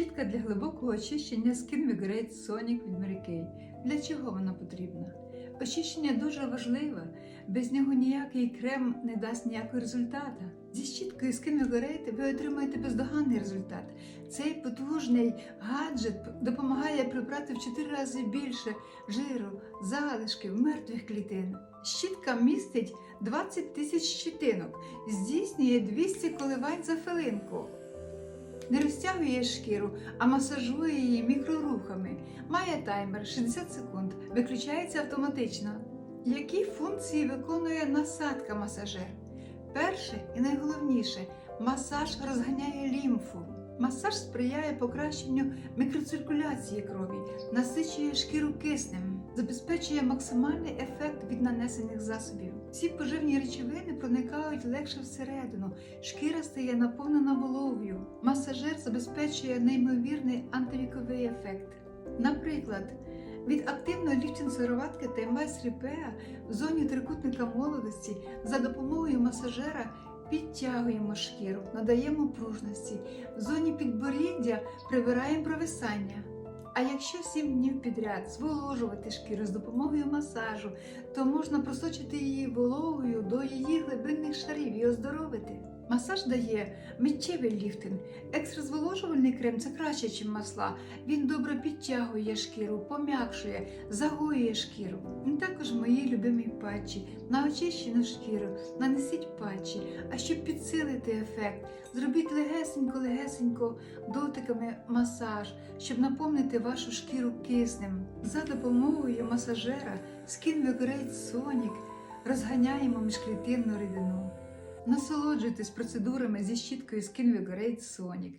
Щітка для глибокого очищення Skin Vigorate Sonic від Mary Kay. Для чого вона потрібна? Очищення дуже важливе, без нього ніякий крем не дасть ніякого результату. Зі щіткою Skin Vigorate ви отримаєте бездоганний результат. Цей потужний гаджет допомагає прибрати в 4 рази більше жиру, залишків, мертвих клітин. Щітка містить 20 тисяч щитинок, здійснює 200 коливань за хвилинку. Не розтягує шкіру, а масажує її мікрорухами. Має таймер 60 секунд, виключається автоматично. Які функції виконує насадка масажер? Перше і найголовніше масаж розганяє лімфу. Масаж сприяє покращенню мікроциркуляції крові, насичує шкіру киснем, забезпечує максимальний ефект від нанесених засобів. Всі поживні речовини проникають легше всередину, шкіра стає наповнена вологою. Масажер забезпечує неймовірний антивіковий ефект. Наприклад, від активної ліфтинг сироватки ТМС Ріпеа в зоні трикутника молодості за допомогою масажера підтягуємо шкіру, надаємо пружності. В зоні підборіддя прибираємо провисання. А якщо 7 днів підряд зволожувати шкіру з допомогою масажу, то можна просочити її вологою до її глибинних шарів і оздоровити. Масаж дає миттєвий ліфтинг. Екстразволожувальний крем це краще, ніж масла. Він добре підтягує шкіру, пом'якшує, загоює шкіру. Він також мої любимі патчі. На очищену шкіру нанесіть патчі, а щоб підсилити ефект, зробіть легесенько-легесенько дотиками масаж, щоб наповнити вашу шкіру киснем. За допомогою масажера Skin Sonic розганяємо міжклітинну рідину. Насолоджуйтесь процедурами зі щіткою Skin Sonic.